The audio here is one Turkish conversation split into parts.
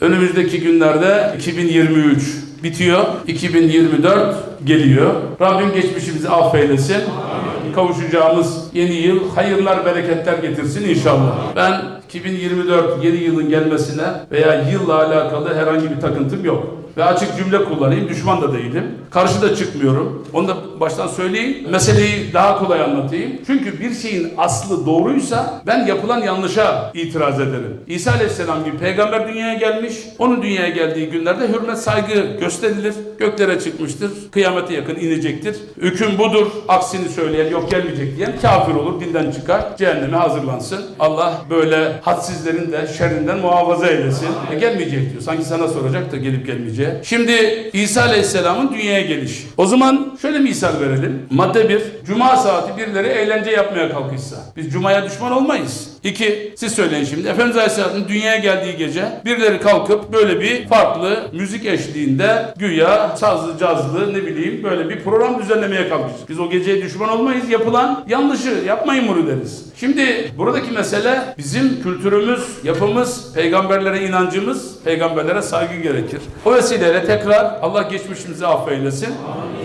Önümüzdeki günlerde 2023 bitiyor. 2024 geliyor. Rabbim geçmişimizi affeylesin. Kavuşacağımız yeni yıl hayırlar, bereketler getirsin inşallah. Ben 2024 yeni yılın gelmesine veya yılla alakalı herhangi bir takıntım yok. Ve açık cümle kullanayım. Düşman da değilim. Karşı da çıkmıyorum. Onu da baştan söyleyeyim. Meseleyi daha kolay anlatayım. Çünkü bir şeyin aslı doğruysa ben yapılan yanlışa itiraz ederim. İsa Aleyhisselam gibi peygamber dünyaya gelmiş. Onun dünyaya geldiği günlerde hürmet saygı gösterilir. Göklere çıkmıştır. Kıyamete yakın inecektir. Hüküm budur. Aksini söyleyen yok gelmeyecek diyen kafir olur. Dinden çıkar. Cehenneme hazırlansın. Allah böyle hadsizlerin de şerrinden muhafaza eylesin. E, gelmeyecek diyor. Sanki sana soracak da gelip gelmeyecek. Şimdi İsa Aleyhisselam'ın dünyaya gelişi. O zaman şöyle misal verelim. Madde bir, cuma saati birileri eğlence yapmaya kalkışsa. Biz cumaya düşman olmayız. İki, siz söyleyin şimdi. Efendimiz Aleyhisselam'ın dünyaya geldiği gece birileri kalkıp böyle bir farklı müzik eşliğinde güya sazlı cazlı ne bileyim böyle bir program düzenlemeye kalkışır. Biz o geceye düşman olmayız. Yapılan yanlışı yapmayın bunu deriz. Şimdi buradaki mesele bizim kültürümüz, yapımız, peygamberlere inancımız, peygamberlere saygı gerekir. O vesileyle tekrar Allah geçmişimizi affeylesin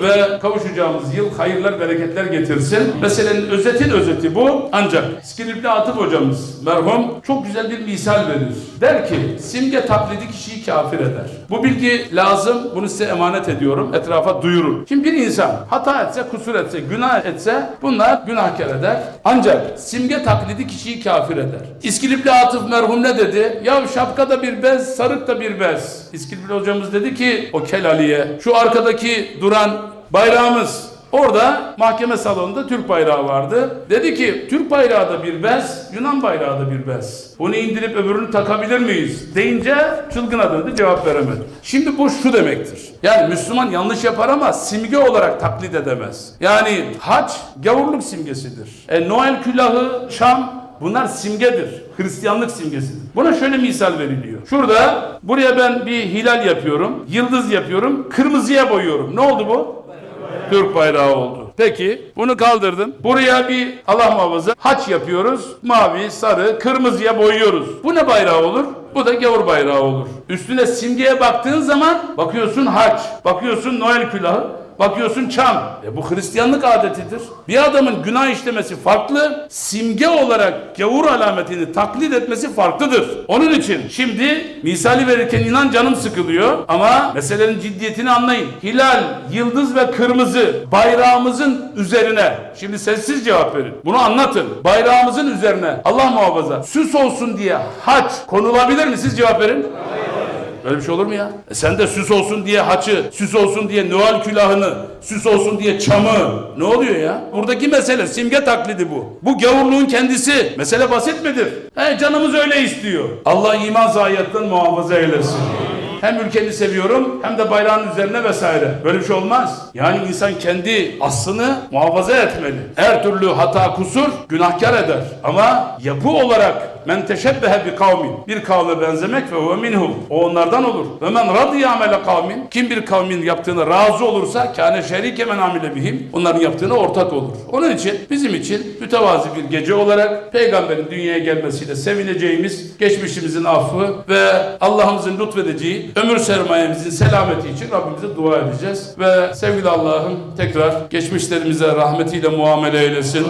ve kavuşacağımız yıl hayırlar, bereketler getirsin. Meselenin özetin özeti bu. Ancak İskilipli Atıf hocamız merhum çok güzel bir misal verir. Der ki simge taklidi kişiyi kafir eder. Bu bilgi lazım. Bunu size emanet ediyorum. Etrafa duyurun. Şimdi bir insan hata etse, kusur etse, günah etse bunlar günahkar eder. Ancak simge taklidi kişiyi kafir eder. İskilipli Atıf merhum ne dedi? Ya şapkada bir bez, sarık da bir bez. İskilipli hocamız dedi ki o Kel Ali'ye şu arkadaki duran bayrağımız Orada mahkeme salonunda Türk bayrağı vardı. Dedi ki Türk bayrağı da bir bez, Yunan bayrağı da bir bez. Bunu indirip öbürünü takabilir miyiz? Deyince çılgına döndü cevap veremedi. Şimdi bu şu demektir. Yani Müslüman yanlış yapar ama simge olarak taklit edemez. Yani haç gavurluk simgesidir. E, Noel külahı, Şam Bunlar simgedir. Hristiyanlık simgesidir. Buna şöyle misal veriliyor. Şurada buraya ben bir hilal yapıyorum. Yıldız yapıyorum. Kırmızıya boyuyorum. Ne oldu bu? Türk bayrağı oldu. Peki bunu kaldırdım. Buraya bir Allah muhafaza haç yapıyoruz. Mavi, sarı, kırmızıya boyuyoruz. Bu ne bayrağı olur? Bu da gavur bayrağı olur. Üstüne simgeye baktığın zaman bakıyorsun haç, bakıyorsun Noel külahı, Bakıyorsun çam. E bu Hristiyanlık adetidir. Bir adamın günah işlemesi farklı, simge olarak gavur alametini taklit etmesi farklıdır. Onun için şimdi misali verirken inan canım sıkılıyor ama meselenin ciddiyetini anlayın. Hilal, yıldız ve kırmızı bayrağımızın üzerine. Şimdi sessiz cevap verin. Bunu anlatın. Bayrağımızın üzerine Allah muhafaza süs olsun diye haç konulabilir mi? Siz cevap verin. Böyle bir şey olur mu ya? E sen de süs olsun diye haçı, süs olsun diye Noel külahını, süs olsun diye çamı. Ne oluyor ya? Buradaki mesele simge taklidi bu. Bu gavurluğun kendisi. Mesele basit midir? He canımız öyle istiyor. Allah iman zayiattan muhafaza eylesin. Hem ülkemi seviyorum hem de bayrağın üzerine vesaire. Böyle bir şey olmaz. Yani insan kendi aslını muhafaza etmeli. Her türlü hata kusur günahkar eder. Ama yapı olarak men teşebbehe bi kavmin bir kavme benzemek ve huve minhum. O onlardan olur. Ve men radiye amele kavmin kim bir kavmin yaptığına razı olursa kâne şerike men amile bihim onların yaptığına ortak olur. Onun için bizim için mütevazi bir gece olarak peygamberin dünyaya gelmesiyle sevineceğimiz geçmişimizin affı ve Allah'ımızın lütfedeceği ömür sermayemizin selameti için Rabbimize dua edeceğiz. Ve sevgili Allah'ım tekrar geçmişlerimize rahmetiyle muamele eylesin.